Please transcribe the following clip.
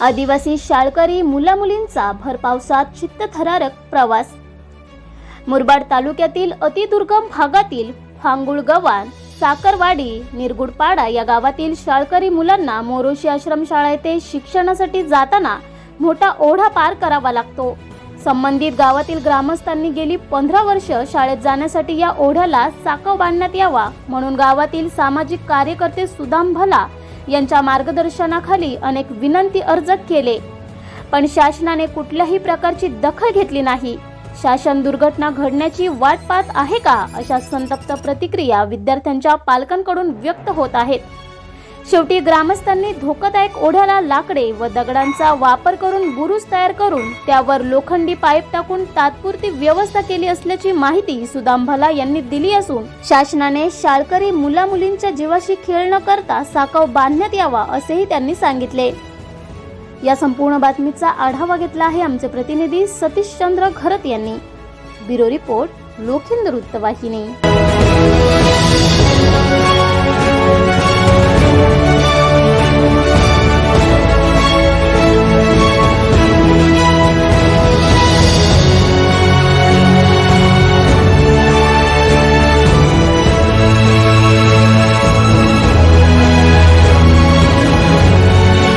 आदिवासी शाळकरी मुलामुलींचा भरपावसात चित्तथरारक प्रवास. मुरबाड तालुक्यातील अतिदुर्गम भागातील फांगुळ गव्हाण साखरवाडी निरगुडपाडा या गावातील शाळकरी मुलांना मोरोशी आश्रमशाळा येथे शिक्षणासाठी जाताना मोठा ओढा पार करावा लागतो. संबंधित गावातील ग्रामस्थांनी गेली पंधरा वर्ष शाळेत जाण्यासाठी या ओढ्याला साकव बांधण्यात यावा म्हणून गावातील सामाजिक कार्यकर्ते सुदाम भला यांच्या मार्गदर्शनाखाली अनेक विनंती अर्ज केले. पण शासनाने कुठल्याही प्रकारची दखल घेतली नाही. शासन दुर्घटना घडण्याची वाट पाहत आहे का? अशा संतप्त प्रतिक्रिया विद्यार्थ्यांच्या पालकांकडून व्यक्त होत आहेत. शेवटी ग्रामस्थांनी धोकादायक ओढ्याला लाकडे व दगडांचा वापर करून बुरुज तयार करून त्यावर लोखंडी पाईप टाकून तात्पुरती व्यवस्था केली असल्याची माहिती सुदाम भला यांनी दिली असून शासनाने शाळकरी मुला मुलींच्या जीवाशी खेळ न करता साकाव बांधण्यात यावा असेही त्यांनी सांगितले. या संपूर्ण बातमीचा आढावा घेतला आहे आमचे प्रतिनिधी सतीशचंद्र घरत यांनी. ब्युरो रिपोर्ट लोखिंद वृत्तवाहिनी.